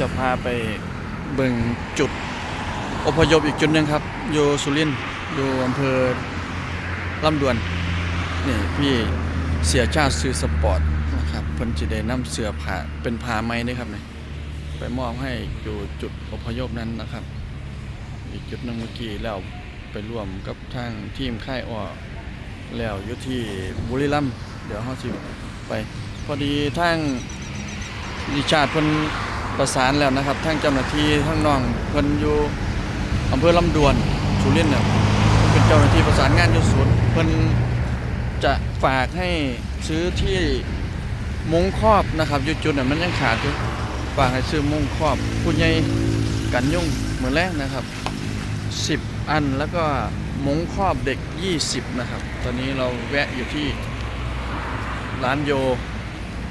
จะพาไปเบิ่งจุดอพยพอีกจุดหนึ่งครับ อยู่สุรินทร์อยู่อำเภอลำดวน นี่พี่เสียชาติซื้อสปอร์ตนะครับเพิ่นจะได้นำเสื้อผ้าเป็นผ้าไหมนี่ครับนี่ไปมอบให้อยู่จุดอพยพนั้นนะครับ อีกจุดหนึ่งเมื่อกี้แล้วไปร่วมกับทางทีมค่ายอ้อแล้วอยู่ที่บุรีรัมย์เดี๋ยวเฮาสิไป พอดีทางดิชาติเพิ่น ประสานแล้วนะครับทางเจ้าหน้าที่ทางน้องเพิ่นอยู่อำเภอลำดวนสุรินทร์เนี่ยเป็นเจ้าหน้าที่ประสานงานอยู่ศูนย์เพิ่นจะฝากให้ซื้อที่มุ้งครอบนะครับอยู่จุดน่ะมันยังขาดอยู่ฝากให้ซื้อมุ้งครอบผู้ใหญ่กันยุ่งเหมือนแรกนะครับ 10 อันแล้วก็มุ้งครอบเด็ก 20 นะครับ ตอนนี้เราแวะอยู่ที่ร้านโย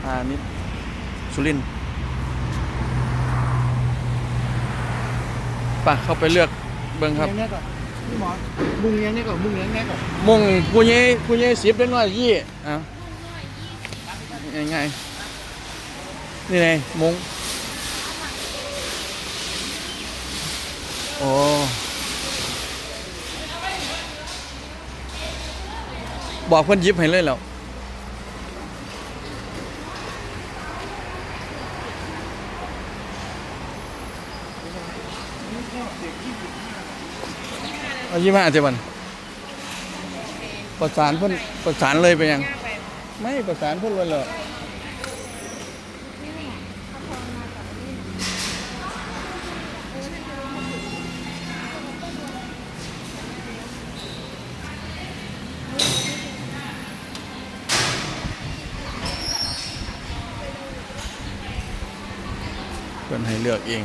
พาณิชย์สุรินทร์ ไป่ะเข้าไปเลือกเบิ้งครับ เลี้ยงเนี่ยก่อนพี่หมอมุงเลี้ยงเนี่ยก่อนมุงเลี้ยงเนี่ยก่อนมุงผู้ใหญ่ผู้ใหญ่สิบเล็กน้อยยี่เอ้าง่ายๆนี่ไงมุงโอ้บอกเพิ่นหยิบให้เลยแล้ว เอายี่ห้าเจ็ดวัน ประสานเพิ่นประสานเลยไปยัง ไม่ประสานเพิ่นเลยเหรอเพิ่นให้เลือกเอง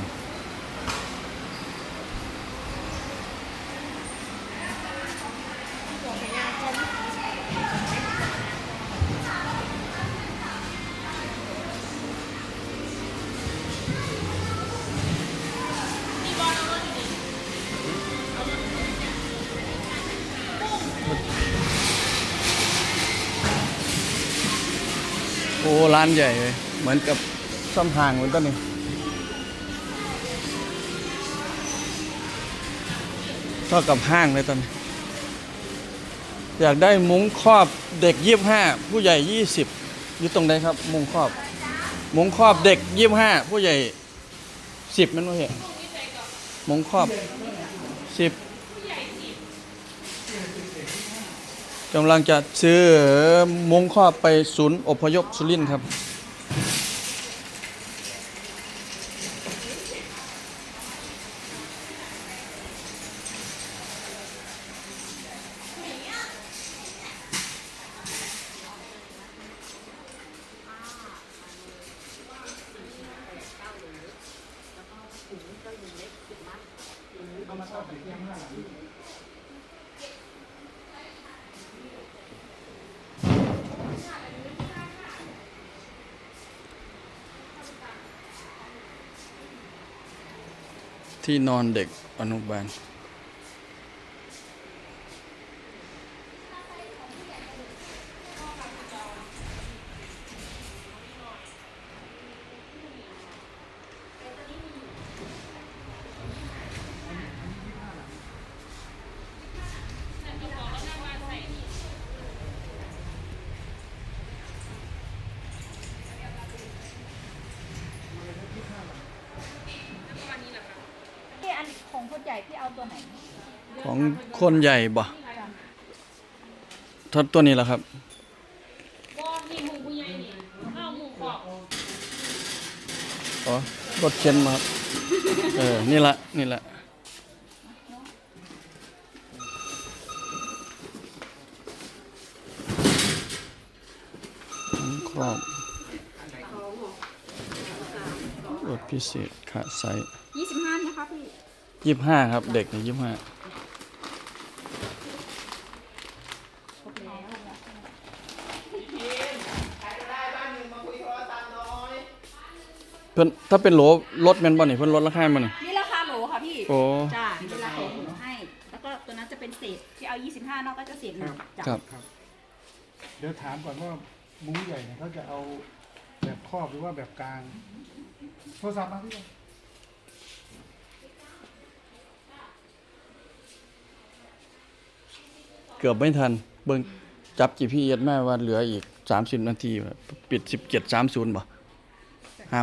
อ้ร้านใหญ่เลยเหมือนกับซ่อมห่างเหมือนกันนี่เท่ากับห้างเลยตอนนี้อยากได้มุ้งครอบเด็กยี่ห้าผู้ใหญ่ยี่สิบอยู่ตรงไหนครับ มุ้งครอบ มุ้งครอบเด็กยี่ห้าผู้ใหญ่สิบมันว่าเหรอมุ้งครอบสิบ กำลังจะซื้อมุ้งครอบไปศูนย์อพยพสุรินทร์ครับ ที่นอนเด็กอนุบาล พี่อันของคนใหญ่ พี่เอาตัวไหนของคนใหญ่บ่ทดตัวนี้แหละครับบ่มีหมูผู้ใหญ่นี่ข้าวหมูกรอบอ๋อรถเข็นมาครับ เออ นี่ละนี่ละน้ำครอบรถพิเศษขาไซส์ยี่สิบห้านะคะพี่ ยี่ห้าครับ เด็กนี่ยี่ห้าเพิ่นถ้าเป็นโหลรถแม่นบ่นี่เพิ่นลดราคามานี่นี่ราคาโหลค่ะพี่โอ้ จ้านี่ราคาโหลให้ แล้วก็ตัวนั้นจะเป็นเศษที่เอา 25นอกก็จะเศษหนึ่งจ้ะครับ เดี๋ยวถามก่อนว่ามุ้งใหญ่เนี่ยเขาจะเอาแบบครอบหรือว่าแบบกลาง โทรศัพท์มาพี่ เกือบไม่ทัน เบิ่งจับ GPS แม่ว่าเหลืออีก 30 นาทีปิด 17.30บ่ห้า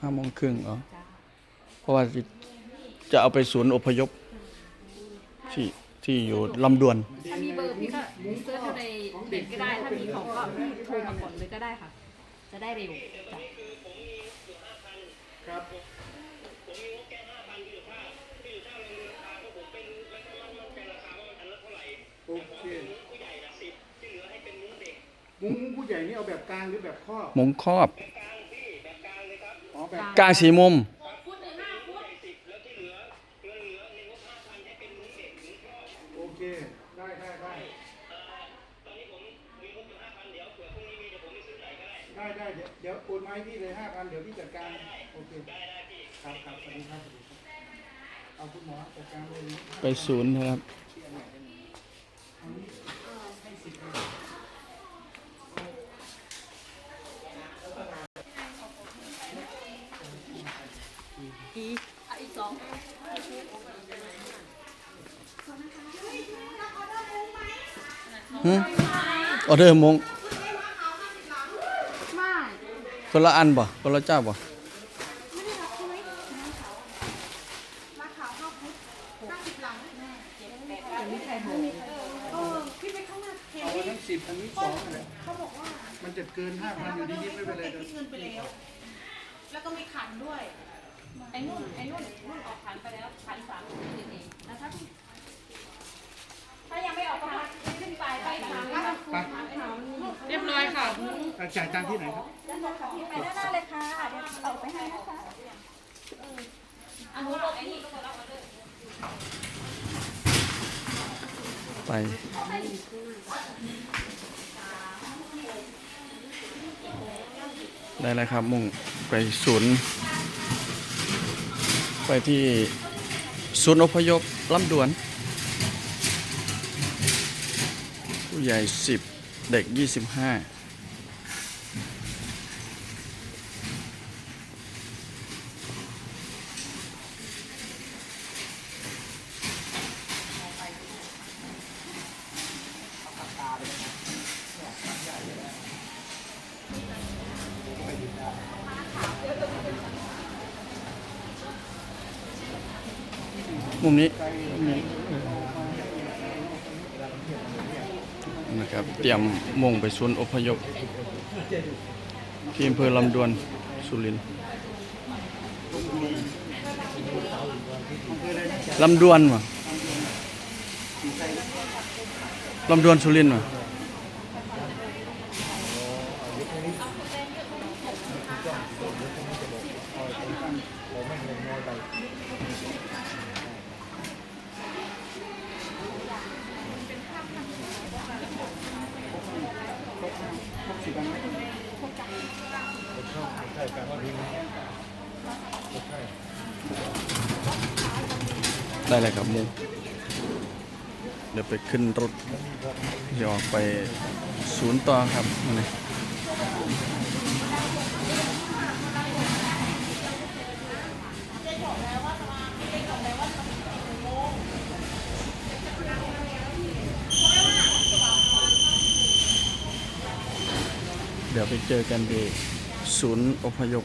ห้าโมงครึ่งอ๋อเพราะว่าสิจะเอาไปศูนย์อพยพที่ที่อยู่ลำดวน ถ้ามีเบอร์พี่ก็เซิร์ชเข้าในเน็ตก็ได้ ถ้ามีของก็โทรมาก่อนเลยก็ได้ค่ะ จะได้เร็วจ้ะ ครับ มุ้งผู้ใหญ่นี่เอาแบบกลางหรือแบบครอบมงครอบอ๋อแบบกลางสีมุมโอเค ได้ได้ได้ได้ได้เดี๋ยวเดี๋ยวโอนมาให้พี่เลยห้าพันเดี๋ยวพี่จัดการโอเคครับครับสวัสดีครับสวัสดีครับเอาคุณหมอจัดการเลยนะไปศูนย์นะครับ เอาอีกสอง หึ ออเดอร์มงคนละอันบ่คนละเจ้าบ่สิบอันนี้สองอะไรเขาบอกว่ามันจะเกินห้าพันอยู่ดีๆไม่เป็นไรเดี๋ยวเงินไปแล้ว แล้วก็มีขันด้วย ไอ้นุ่นไอ้นุ่นนุ่นออกขันไปแล้วขันสามเด็กๆแล้วถ้า ถ้ายังไม่ออกก็ขึ้นไปไปสามไปเรียบร้อยค่ะอะจ่ายตังค์ที่ไหนครับ ด้านหน้าค่ะพี่ไปด้านหน้าเลยค่ะเดี๋ยวเอาไปให้นะคะอันนู้นลงไอ้นี่ก็รับมาด้วยไป ได้แล้วครับ มุ่งไปศูนย์ ไปที่ศูนย์อพยพลำดวน ผู้ ใหญ่ 10 เด็ก 25มุมนี้มุมนี้นะ ครับเตรียมมุ่งไปศูนย์อพยพที่อำเภอลำดวนสุรินทร์ลำดวนวะลำดวนสุรินทร์วะ ได้เลยครับมุงเดี๋ยวไปขึ้นรถย้ออกไปศูนย์ต่อครับนี่ เดี๋ยวไปเจอกันที่ศูนย์อพยพ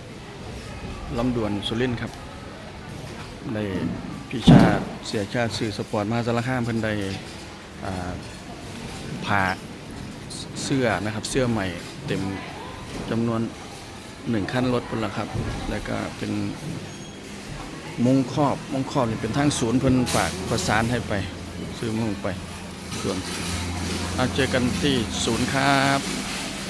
ลำดวนสุรินทร์ครับได้พี่ชาติเสียชาติสื่อสปอร์ตมหาสารคามเพิ่นได้ผ่าเสื้อนะครับเสื้อใหม่เต็มจำนวนหนึ่งขั้นรถพุ่นละครับ แล้วก็เป็นมงครอบมงครอบนี่เป็นทางศูนย์เพิ่นฝากประสานให้ไป ซื้อมุงไปส่วนเอาเจอกันที่ศูนย์ครับ